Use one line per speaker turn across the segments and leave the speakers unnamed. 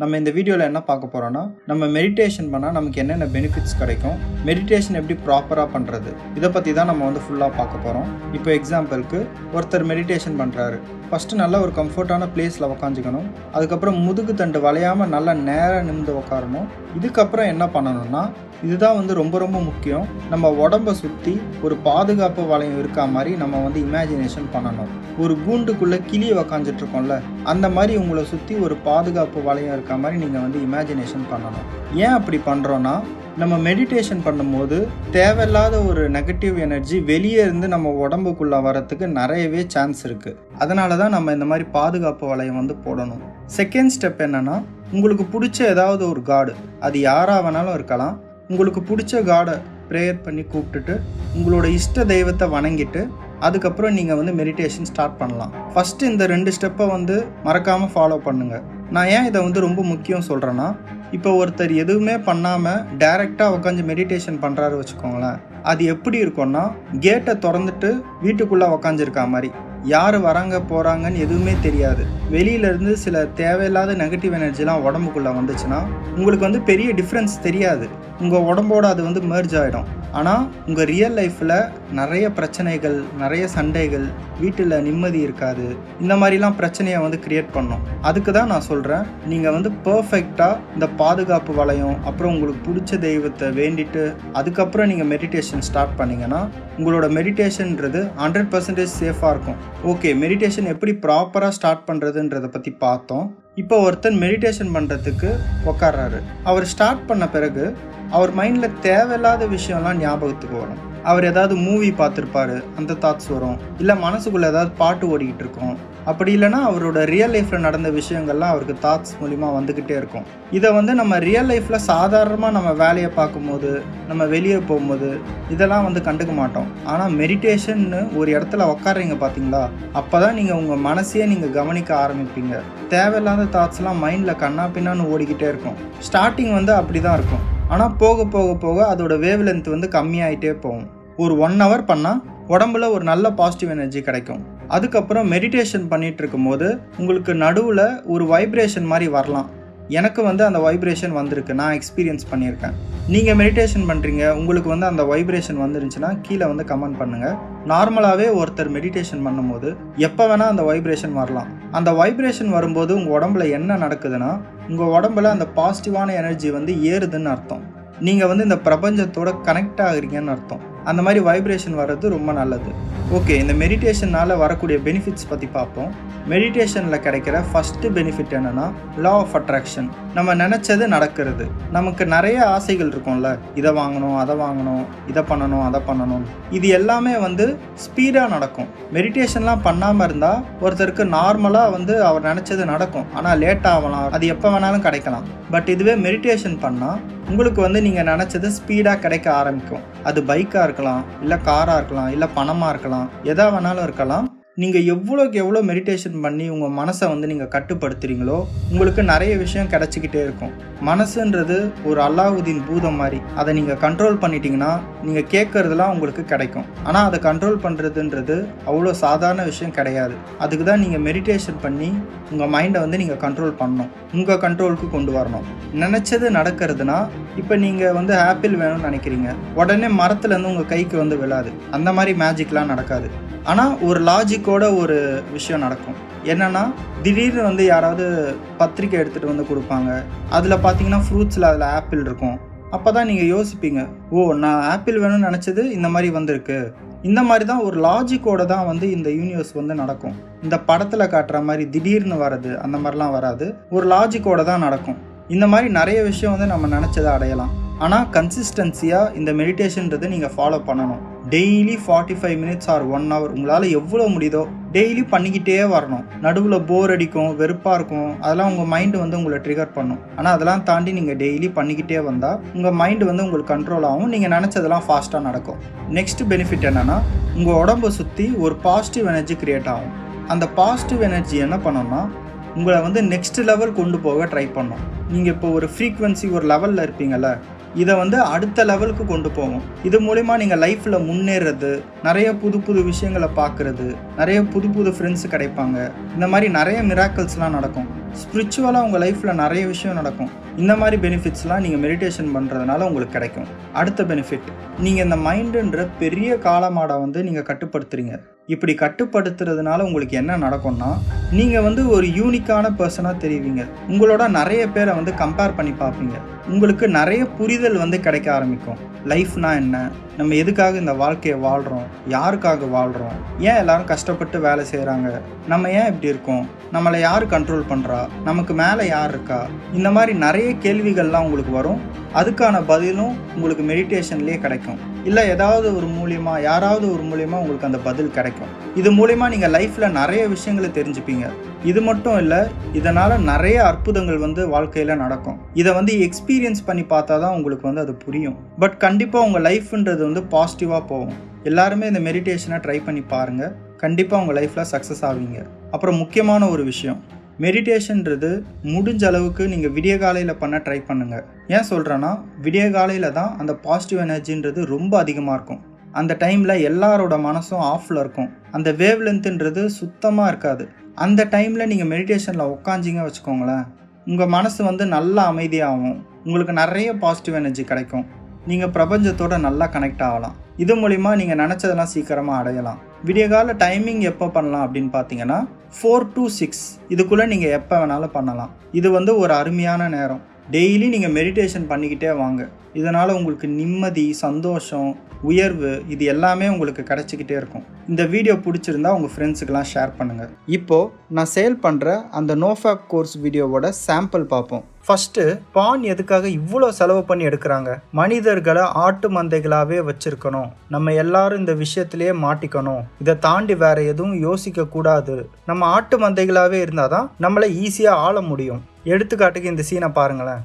நம்ம இந்த வீடியோவில் என்ன பார்க்க போகிறோன்னா நம்ம மெடிடேஷன் பண்ணால் நமக்கு என்னென்ன பெனிஃபிட்ஸ் கிடைக்கும் மெடிடேஷன் எப்படி ப்ராப்பராக பண்ணுறது இதை பற்றி தான் நம்ம வந்து ஃபுல்லாக பார்க்க போகிறோம் இப்போ எக்ஸாம்பிளுக்கு ஒருத்தர் மெடிடேஷன் பண்ணுறாரு ஃபஸ்ட்டு நல்லா ஒரு கம்ஃபர்ட்டான பிளேஸில் உக்காந்துக்கணும். அதுக்கப்புறம் முதுகு தண்டு வளையாமல் நல்லா நேராக நிமிந்து உட்காரணும் இதுக்கப்புறம் என்ன பண்ணணும்னா இதுதான் வந்து ரொம்ப ரொம்ப முக்கியம். நம்ம உடம்ப சுற்றி ஒரு பாதுகாப்பு வளையம் இருக்கா மாதிரி நம்ம வந்து இமேஜினேஷன் பண்ணணும். ஒரு கூண்டுக்குள்ளே கிளியை உக்காந்துட்டு இருக்கோம்ல அந்த மாதிரி உங்களை சுற்றி ஒரு பாதுகாப்பு வளையம் இருக்கா மாதிரி நீங்கள் வந்து இமேஜினேஷன் பண்ணணும். ஏன் அப்படி பண்ணுறோன்னா நம்ம மெடிடேஷன் பண்ணும்போது தேவையில்லாத ஒரு நெகட்டிவ் எனர்ஜி வெளியே இருந்து நம்ம உடம்புக்குள்ளே வரத்துக்கு நிறையவே சான்ஸ் இருக்குது அதனால தான் நம்ம இந்த மாதிரி பாதுகாப்பு வளையம் வந்து போடணும். செகண்ட் ஸ்டெப் என்னென்னா உங்களுக்கு பிடிச்ச ஏதாவது ஒரு காடு அது யாராக வேணாலும் இருக்கலாம். உங்களுக்கு பிடிச்ச காடை ப்ரேயர் பண்ணி கூப்பிட்டுட்டு உங்களோட இஷ்ட தெய்வத்தை வணங்கிட்டு அதுக்கப்புறம் நீங்கள் வந்து மெடிடேஷன் ஸ்டார்ட் பண்ணலாம். ஃபஸ்ட்டு இந்த ரெண்டு ஸ்டெப்பை வந்து மறக்காமல் ஃபாலோ பண்ணுங்கள் நான் ஏன் இதை வந்து ரொம்ப முக்கியம் சொல்கிறேன்னா இப்போ ஒருத்தர் எதுவுமே பண்ணாமல் டைரெக்டாக உட்காந்து மெடிடேஷன் பண்ணுறாரு வச்சுக்கோங்களேன். அது எப்படி இருக்கும்னா கேட்டை திறந்துட்டு வீட்டுக்குள்ளே உக்காந்துருக்கா மாதிரி. யார் வராங்க போகிறாங்கன்னு எதுவுமே தெரியாது. வெளியிலேருந்து சில தேவையில்லாத நெகட்டிவ் எனர்ஜிலாம் உடம்புக்குள்ளே வந்துச்சுன்னா உங்களுக்கு வந்து பெரிய டிஃப்ரென்ஸ் தெரியாது. உங்கள் உடம்போட அது வந்து மெர்ஜ் ஆகிடும் ஆனால் உங்கள் ரியல் லைஃப்பில் நிறைய பிரச்சனைகள் நிறைய சண்டைகள் வீட்டில் நிம்மதி இருக்காது. இந்த மாதிரிலாம் பிரச்சனையை வந்து கிரியேட் பண்ணும். அதுக்கு தான் நான் சொல்கிறேன் நீங்கள் வந்து பர்ஃபெக்டாக இந்த பாதுகாப்பு வளையம் அப்புறம் உங்களுக்கு பிடிச்ச தெய்வத்தை வேண்டிட்டு அதுக்கப்புறம் நீங்கள் மெடிடேஷன் ஸ்டார்ட் பண்ணிங்கன்னா உங்களோட மெடிடேஷன்ன்றது ஹண்ட்ரட் பர்சன்டேஜ் சேஃபாக இருக்கும். ஓகே மெடிடேஷன் எப்படி ப்ராப்பராக ஸ்டார்ட் பண்ணுறதுன்றதை பற்றி பார்த்தோம். இப்போ ஒருத்தன் மெடிடேஷன் பண்ணுறதுக்கு உக்காடுறாரு அவர் ஸ்டார்ட் பண்ண பிறகு அவர் மைண்டில் தேவையில்லாத விஷயம்லாம் ஞாபகத்துக்கு வரும் அவர் ஏதாவது மூவி பார்த்துருப்பாரு அந்த தாட்ஸ் வரும். இல்லை மனசுக்குள்ளே ஏதாவது பாட்டு ஓடிக்கிட்டு இருக்கும். அப்படி இல்லைன்னா அவரோட ரியல் லைஃப்பில் நடந்த விஷயங்கள்லாம் அவருக்கு தாட்ஸ் மூலிமா வந்துக்கிட்டே இருக்கும். இதை வந்து நம்ம ரியல் லைஃப்பில் சாதாரணமாக நம்ம வேலையை பார்க்கும்போது நம்ம வெளியே போகும்போது இதெல்லாம் வந்து கண்டுக்க மாட்டோம். ஆனால் மெடிடேஷன்னு ஒரு இடத்துல உக்காடுறீங்க பார்த்தீங்களா? அப்போ தான் நீங்கள் உங்கள் மனசையே நீங்கள் கவனிக்க ஆரம்பிப்பீங்க. தேவையில்லாத தாட்ஸ்லாம் மைண்டில் கண்ணா பின்னான்னு ஓடிக்கிட்டே இருக்கும். ஸ்டார்டிங் வந்து அப்படி தான் இருக்கும். ஆனால் போக போக போக அதோட வேவ் லென்த் வந்து கம்மியாயிட்டே போகும். ஒரு ஒன் ஹவர் பண்ணால் உடம்புல ஒரு நல்ல பாசிட்டிவ் எனர்ஜி கிடைக்கும். அதுக்கப்புறம் மெடிடேஷன் பண்ணிட்டு இருக்கும்போது உங்களுக்கு நடுவில் ஒரு வைப்ரேஷன் மாதிரி வரலாம். எனக்கு வந்து அந்த வைப்ரேஷன் வந்திருக்கு. நான் எக்ஸ்பீரியன்ஸ் பண்ணியிருக்கேன். நீங்கள் மெடிடேஷன் பண்ணுறீங்க உங்களுக்கு வந்து அந்த வைப்ரேஷன் வந்துருந்துச்சுன்னா கீழே வந்து கமெண்ட் பண்ணுங்கள் நார்மலாகவே ஒருத்தர் மெடிடேஷன் பண்ணும்போது எப்போ வேணால் அந்த வைப்ரேஷன் வரலாம். அந்த வைப்ரேஷன் வரும்போது உங்கள் உடம்புல என்ன நடக்குதுன்னா உங்கள் உடம்புல அந்த பாசிட்டிவான எனர்ஜி வந்து ஏறுதுன்னு அர்த்தம். நீங்கள் வந்து இந்த பிரபஞ்சத்தோட கனெக்ட் ஆகுறீங்கன்னு அர்த்தம். அந்த மாதிரி வைப்ரேஷன் வர்றது ரொம்ப நல்லது. ஓகே இந்த மெடிடேஷனால் வரக்கூடிய பெனிஃபிட்ஸ் பற்றி பார்ப்போம். மெடிடேஷனில் கிடைக்கிற ஃபஸ்ட்டு பெனிஃபிட் என்னென்னா லா ஆஃப் அட்ராக்ஷன் நம்ம நினச்சது நடக்கிறது. நமக்கு நிறைய ஆசைகள் இருக்கும்ல. இதை வாங்கணும் அதை வாங்கணும் இதை பண்ணணும் அதை பண்ணணும். இது எல்லாமே வந்து ஸ்பீடாக நடக்கும். மெடிடேஷன்லாம் பண்ணாமல் இருந்தால் ஒருத்தருக்கு நார்மலாக வந்து அவர் நினச்சது நடக்கும். ஆனால் லேட் ஆகலாம். அது எப்போ வேணாலும் கிடைக்கலாம். பட் இதுவே மெடிடேஷன் பண்ணால் உங்களுக்கு வந்து நீங்கள் நினச்சது ஸ்பீடாக கிடைக்க ஆரம்பிக்கும். அது பைக்காக இருக்கலாம் இல்லை காராக இருக்கலாம் இல்லை பணமாக இருக்கலாம் எதா வேணாலும் இருக்கலாம். நீங்கள் எவ்வளோக்கு எவ்வளோ மெடிடேஷன் பண்ணி உங்கள் மனசை வந்து நீங்கள் கட்டுப்படுத்துறீங்களோ உங்களுக்கு நிறைய விஷயம் கிடச்சிக்கிட்டே இருக்கும். மனசுன்றது ஒரு அல்லாவுதீன் பூதம் மாதிரி. அதை நீங்கள் கண்ட்ரோல் பண்ணிட்டீங்கன்னா நீங்கள் கேட்குறதுலாம் உங்களுக்கு கிடைக்கும். ஆனால் அதை கண்ட்ரோல் பண்ணுறதுன்றது அவ்வளோ சாதாரண விஷயம் கிடையாது. அதுக்கு தான் நீங்கள் மெடிடேஷன் பண்ணி உங்கள் மைண்டை வந்து நீங்கள் கண்ட்ரோல் பண்ணணும். உங்கள் கண்ட்ரோலுக்கு கொண்டு வரணும். நினச்சது நடக்கிறதுனா இப்போ நீங்கள் வந்து ஆப்பிள் வேணும்னு நினைக்கிறீங்க. உடனே மரத்துலேருந்து உங்கள் கைக்கு வந்து விழாது. அந்த மாதிரி மேஜிக்லாம் நடக்காது. ஆனால் ஒரு லாஜிக் கூட ஒரு விஷயம் நடக்கும். என்னென்னா திடீர்னு வந்து யாராவது பத்திரிக்கை எடுத்துகிட்டு வந்து கொடுப்பாங்க. அதில் பார்த்தீங்கன்னா ஃப்ரூட்ஸில் அதில் ஆப்பிள் இருக்கும். அப்போ தான் நீங்கள் யோசிப்பீங்க ஓ நான் ஆப்பிள் வேணும்னு நினச்சது இந்த மாதிரி வந்திருக்கு. இந்த மாதிரி தான் ஒரு லாஜிக்கோட தான் வந்து இந்த யூனிவர்ஸ் வந்து நடக்கும். இந்த படத்தில் காட்டுற மாதிரி திடீர்னு வர்றது அந்த மாதிரிலாம் வராது. ஒரு லாஜிக்கோட தான் நடக்கும். இந்த மாதிரி நிறைய விஷயம் வந்து நம்ம நினச்சதை அடையலாம். ஆனால் கன்சிஸ்டன்சியாக இந்த மெடிடேஷன்றது நீங்கள் ஃபாலோ பண்ணணும். Daily forty five minutes or one hour உங்களால் எவ்வளோ முடியுதோ டெய்லி பண்ணிக்கிட்டே வரணும். நடுவில் போர் அடிக்கும் வெறுப்பாக இருக்கும். அதெல்லாம் உங்கள் மைண்டு வந்து உங்களை ட்ரிகர் பண்ணும். ஆனால் அதெல்லாம் தாண்டி நீங்கள் டெய்லி பண்ணிக்கிட்டே வந்தால் உங்கள் மைண்டு வந்து உங்களுக்கு கண்ட்ரோல் ஆகும். நீங்கள் நினச்சதெல்லாம் ஃபாஸ்ட்டாக நடக்கும். நெக்ஸ்ட் பெனிஃபிட் என்னென்னா உங்கள் உடம்பை சுற்றி ஒரு பாசிட்டிவ் எனர்ஜி க்ரியேட் ஆகும். அந்த பாசிட்டிவ் எனர்ஜி என்ன பண்ணோம்னா உங்களை வந்து நெக்ஸ்ட் லெவல் கொண்டு போக ட்ரை பண்ணும். நீங்கள் இப்போ ஒரு ஃப்ரீக்வன்சி ஒரு லெவலில் இருப்பீங்கள்ல இதை வந்து அடுத்த லெவலுக்கு கொண்டு போகும். இது மூலிமா நீங்கள் லைஃப்பில் முன்னேறது நிறைய புது புது விஷயங்களை பார்க்குறது நிறைய புது புது ஃப்ரெண்ட்ஸ் கிடைப்பாங்க. இந்த மாதிரி நிறைய மிராக்கல்ஸ்லாம் நடக்கும். ஸ்பிரிச்சுவலாக உங்கள் லைஃப்பில் நிறைய விஷயம் நடக்கும். இந்த மாதிரி பெனிஃபிட்ஸ்லாம் நீங்கள் மெடிடேஷன் பண்ணுறதுனால உங்களுக்கு கிடைக்கும். அடுத்த பெனிஃபிட் நீங்கள் இந்த மைண்டுன்ற பெரிய காலமாடை வந்து நீங்கள் கட்டுப்படுத்துறீங்க. இப்படி கட்டுப்படுத்துறதுனால உங்களுக்கு என்ன நடக்கும்னா நீங்கள் வந்து ஒரு யூனிக்கான பர்சனாக தெரிவிங்க. உங்களோட நிறைய பேரை வந்து கம்பேர் பண்ணி பார்ப்பீங்க. உங்களுக்கு நிறைய புரிதல் வந்து கிடைக்க ஆரம்பிக்கும். லைஃப்னா என்ன? நம்ம எதுக்காக இந்த வாழ்க்கையை வாழ்கிறோம் யாருக்காக வாழ்கிறோம் ஏன் எல்லாரும் கஷ்டப்பட்டு வேலை செய்கிறாங்க நம்ம ஏன் இப்படி இருக்கோம்? நம்மளை யார் கண்ட்ரோல் பண்ணுறா நமக்கு மேலே யார் இருக்கா? இந்த மாதிரி நிறைய கேள்விகள்லாம் உங்களுக்கு வரும். அதுக்கான பதிலும் உங்களுக்கு மெடிடேஷன்லேயே கிடைக்கும். இல்லை ஏதாவது ஒரு மூலியமா யாராவது ஒரு மூலியமாக உங்களுக்கு அந்த பதில் கிடைக்கும். இது மூலியமாக நீங்கள் லைஃப்பில் நிறைய விஷயங்களை தெரிஞ்சுப்பீங்க. இது மட்டும் இல்லை இதனால் நிறைய அற்புதங்கள் வந்து வாழ்க்கையில் நடக்கும். இதை வந்து எக்ஸ்பீரியன்ஸ் பண்ணி பார்த்தா தான் உங்களுக்கு வந்து அது புரியும். பட் கண்டிப்பாக உங்கள் லைஃப்ன்றது வந்து பாசிட்டிவாக போகும். எல்லாருமே இந்த மெடிடேஷனை ட்ரை பண்ணி பாருங்கள் கண்டிப்பாக உங்கள் லைஃப்பில் சக்ஸஸ் ஆவீங்க. அப்புறம் முக்கியமான ஒரு விஷயம். மெடிடேஷன்றது முடிஞ்ச அளவுக்கு நீங்கள் விடிய காலையில் பண்ண ட்ரை பண்ணுங்கள் ஏன் சொல்கிறேன்னா விடிய காலையில் தான் அந்த பாசிட்டிவ் எனர்ஜின்றது ரொம்ப அதிகமாக இருக்கும். அந்த டைமில் எல்லாரோட மனசும் ஆஃபில் இருக்கும். அந்த வேவ் லென்த்துன்றது சுத்தமாக இருக்காது. அந்த டைமில் நீங்கள் மெடிடேஷனில் உட்காந்திங்க வச்சுக்கோங்களேன் உங்கள் மனசு வந்து நல்லா அமைதியாகும். உங்களுக்கு நிறைய பாசிட்டிவ் எனர்ஜி கிடைக்கும். நீங்கள் பிரபஞ்சத்தோட நல்லா கனெக்ட் ஆகலாம். இது மூலிமா நீங்கள் நினச்சதெல்லாம் சீக்கிரமாக அடையலாம். விடியகால டைமிங் எப்போ பண்ணலாம் அப்படின்னு பார்த்தீங்கன்னா ஃபோர் டு சிக்ஸ் இதுக்குள்ளே நீங்கள் எப்போ வேணாலும் பண்ணலாம். இது வந்து ஒரு அருமையான நேரம். டெய்லி நீங்கள் மெடிடேஷன் பண்ணிக்கிட்டே வாங்க. இதனால் உங்களுக்கு நிம்மதி சந்தோஷம் உயர்வு இது எல்லாமே உங்களுக்கு கிடைச்சிக்கிட்டே இருக்கும். இந்த வீடியோ பிடிச்சிருந்தா உங்கள் ஃப்ரெண்ட்ஸுக்கெலாம் ஷேர் பண்ணுங்கள் இப்போது நான் சேல் பண்ணுற அந்த நோஃபேப் கோர்ஸ் வீடியோவோட சாம்பிள் பார்ப்போம். ஃபஸ்ட்டு பான் எதுக்காக இவ்வளோ செலவு பண்ணி எடுக்கிறாங்க? மனிதர்களை ஆட்டு மந்தைகளாகவே வச்சுருக்கணும். நம்ம எல்லாரும் இந்த விஷயத்திலேயே மாட்டிக்கணும். இதை தாண்டி வேற எதுவும் யோசிக்க கூடாது நம்ம ஆட்டு மந்தைகளாகவே இருந்தால் தான் நம்மளை ஈஸியாக ஆள முடியும். எடுத்துக்காட்டுக்கு இந்த சீனை பாருங்களேன்.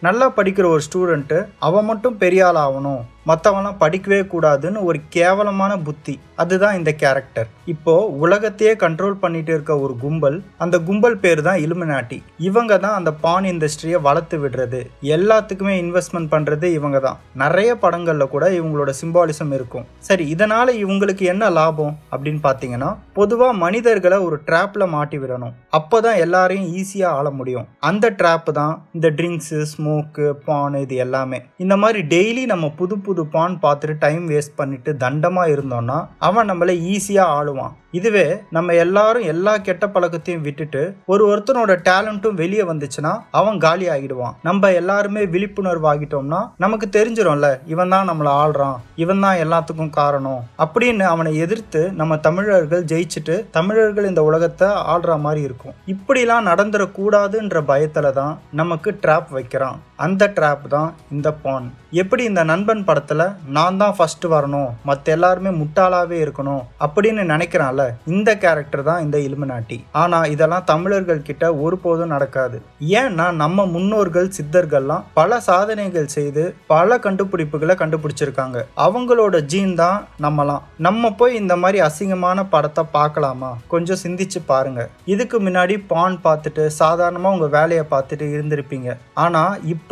நல்லா படிக்கிற ஒரு ஸ்டூடெண்ட்டு அவன் மட்டும் பெரிய ஆள் ஆகணும். மற்றவன்லாம் படிக்கவே கூடாதுன்னு ஒரு கேவலமான புத்தி. அதுதான் இந்த கேரக்டர் இப்போ உலகத்தையே கண்ட்ரோல் பண்ணிட்டு இருக்க ஒரு கும்பல் அந்த கும்பல் பேர் தான் இலுமினாட்டி இவங்க தான் அந்த பான் இண்டஸ்ட்ரியை வளர்த்து விடுறது. எல்லாத்துக்குமே இன்வெஸ்ட்மெண்ட் பண்றது இவங்க தான். நிறைய படங்கள்ல கூட இவங்களோட சிம்பாலிசம் இருக்கும். சரி இதனால இவங்களுக்கு என்ன லாபம்? அப்படின்னு பார்த்தீங்கன்னா பொதுவாக மனிதர்களை ஒரு ட்ராப்ல மாட்டி விடணும். அப்போதான் எல்லாரையும் ஈஸியாக ஆள முடியும். அந்த ட்ராப் தான் இந்த ட்ரிங்க்ஸு ஸ்மோக்கு பான் இது எல்லாமே. இந்த மாதிரி டெய்லி நம்ம புது புது பான் பார்த்துட்டு டைம் வேஸ்ட் பண்ணிட்டு தண்டமாக இருந்தோம்னா அவன் நம்மளை ஈஸியாக ஆளுவான். இதுவே நம்ம எல்லாரும் எல்லா கெட்ட பழக்கத்தையும் விட்டுட்டு ஒரு ஒருத்தனோட டேலண்ட்டும் வெளியே வந்துச்சுன்னா அவன் காலி ஆகிடுவான். நம்ம எல்லாருமே விழிப்புணர்வு ஆகிட்டோம்னா நமக்கு தெரிஞ்சிடும்ல இவன் தான் நம்மளை ஆள்றான் இவன் தான் எல்லாத்துக்கும் காரணம் அப்படின்னு அவனை எதிர்த்து நம்ம தமிழர்கள் ஜெயிச்சுட்டு தமிழர்கள் இந்த உலகத்தை ஆள்ற மாதிரி இருக்கும். இப்படிலாம் நடந்துடக்கூடாதுன்ற பயத்தில் தான் நமக்கு ட்ராப் வைக்கிறான். அந்த ட்ராப் தான் இந்த பான் எப்படி இந்த நண்பன் படத்தில் நான் தான் ஃபர்ஸ்ட் வரணும் மற்ற எல்லாருமே முட்டாளாவே இருக்கணும் அப்படின்னு நினைக்கிறான்ல இந்த கேரக்டர் தான் இந்த இலுமினாட்டி. ஆனால் இதெல்லாம் தமிழர்கள் கிட்ட ஒருபோதும் நடக்காது. ஏன்னா நம்ம முன்னோர்கள் சித்தர்கள்லாம் பல சாதனைகள் செய்து பல கண்டுபிடிப்புகளை கண்டுபிடிச்சிருக்காங்க. அவங்களோட ஜீன் தான் நம்மலாம். நம்ம போய் இந்த மாதிரி அசிங்கமான படத்தை பார்க்கலாமா? கொஞ்சம் சிந்திச்சு பாருங்க. இதுக்கு முன்னாடி பான் பார்த்துட்டு சாதாரணமாக உங்கள் வேலையை பார்த்துட்டு இருந்திருப்பீங்க. ஆனால் இப்போ